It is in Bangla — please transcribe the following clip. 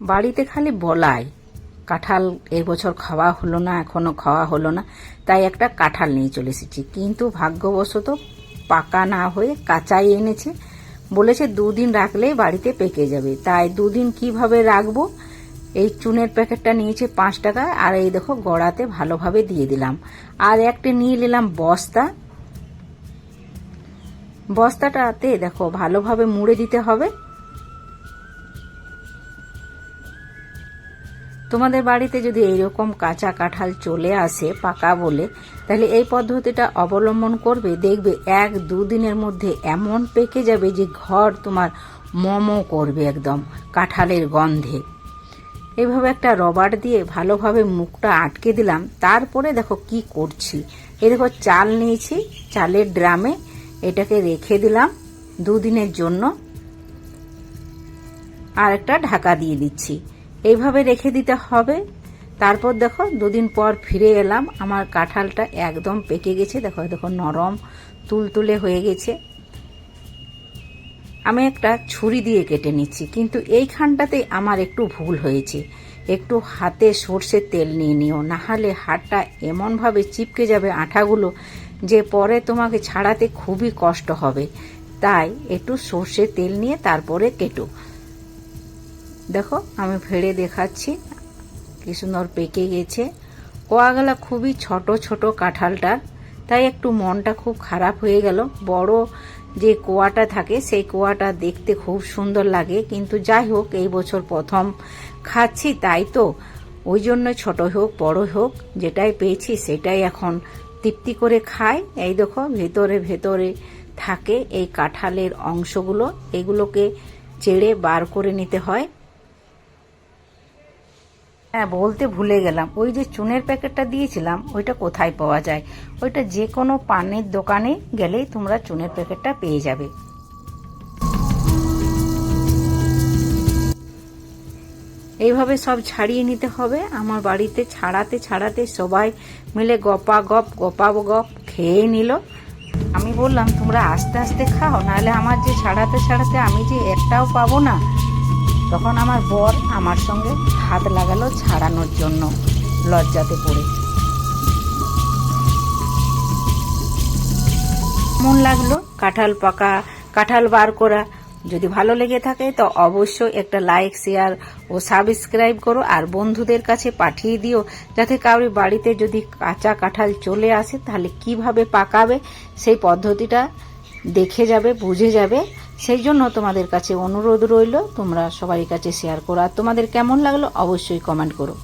বাড়িতে খালি বলাই। কাঁঠাল এবছর খাওয়া হলো না, এখনও খাওয়া হলো না, তাই একটা কাঁঠাল নিয়ে চলে এসেছি। কিন্তু ভাগ্যবশত পাকা না হয়ে কাঁচাই এনেছে। বলেছে দুদিন রাখলেই বাড়িতে পেকে যাবে। তাই দুদিন কীভাবে রাখব? এই চুনের প্যাকেটটা নিয়েছে পাঁচ টাকা, আর এই দেখো গড়াতে ভালোভাবে দিয়ে দিলাম। আর একটা নিয়ে নিলাম বস্তা। বস্তাটাতে দেখো ভালোভাবে মুড়ে দিতে হবে। তোমাদের বাড়িতে যদি এইরকম কাঁচা কাঁঠাল চলে আসে পাকা বলে, তাহলে এই পদ্ধতিটা অবলম্বন করবে, দেখবে এক দুদিনের মধ্যে এমন পেকে যাবে যে ঘর তোমার মোমো করবে একদম কাঁঠালের গন্ধে। এইভাবে একটা রবার দিয়ে ভালোভাবে মুখটা আটকে দিলাম, তারপরে দেখো কি করছি। এই দেখো চাল নিয়েছি, চালের ড্রামে এটাকে রেখে দিলাম দুদিনের জন্য। আর একটা ঢাকা দিয়ে দিচ্ছি। এইভাবে রেখে দিতে হবে। তারপর দেখো, দুদিন পর ফিরে এলাম। আমার কাঁঠালটা একদম পেকে গেছে। দেখো দেখো, নরম, তুলতুলে হয়ে গেছে। আমি একটা ছুরি দিয়ে কেটে নিচ্ছি, কিন্তু এইখানটাতে আমার একটু ভুল হয়েছে। একটু হাতে সর্ষের তেল নিয়ে নিও না হলে হাতটা এমনভাবে চিপকে যাবে আঠাগুলো যে পরে তোমাকে ছাড়াতে খুবই কষ্ট হবে। তাই একটু সর্ষের তেল নিয়ে তারপরে কেটো। দেখো, আমি ফেড়ে দেখাচ্ছি। কি সুন্দর পেকে গেছে। কোয়াগুলা খুবই ছোট ছোট কাঁঠালটার তাই একটু মনটা খুব খারাপ হয়ে গেল। বড় যে কোয়াটা থাকে, সেই কোয়াটা দেখতে খুব সুন্দর লাগে। কিন্তু যাই হোক, এই বছর প্রথম খাচ্ছি, তাই তো। ওই জন্য ছোট হোক, বড় হোক, যেটাই পেয়েছি, সেটাই এখন তৃপ্তি করে খাই। এই দেখো, ভেতরে ভেতরে থাকে এই কাঁঠালের অংশগুলো। এগুলোকে চেড়ে বার করে নিতে হয়। হ্যাঁ বলতে ভুলে গেলাম। ওই যে চুনের প্যাকেটটা দিয়েছিলাম, ওইটা কোথায় পাওয়া যায়? ওইটা যে কোনো পানের দোকানে গেলেই তোমরা চুনের প্যাকেটটা পেয়ে যাবে। এইভাবে সব ছাড়িয়ে নিতে হবে। আমার বাড়িতে ছাড়াতে ছাড়াতে সবাই মিলে গপা গপ গপা গপ খেয়ে নিল। আমি বললাম, তোমরা আস্তে আস্তে খাও, নাহলে আমার যে ছাড়াতে ছাড়াতে আমি যে একটাও পাবো না তখন আমার বর আমার সঙ্গে হাত লাগালো ছাড়ানোর জন্য লজ্জাতে পড়ে। মন লাগল কাঁঠাল পাকা, কাঁঠাল বার করা। যদি ভালো লেগে থাকে তো অবশ্যই একটা লাইক শেয়ার ও সাবস্ক্রাইব করো আর বন্ধুদের কাছে পাঠিয়ে দিও যাতে কাউরি বাড়িতে যদি কাঁচা কাঁঠাল চলে আসে তাহলে কীভাবে পাকাবে সেই পদ্ধতিটা দেখে যাবে, বুঝে যাবে। সেই জন্য তোমাদের কাছে অনুরোধ রইল, তোমরা সবাই কাছে শেয়ার করো। আর তোমাদের কেমন লাগল অবশ্যই কমেন্ট করো।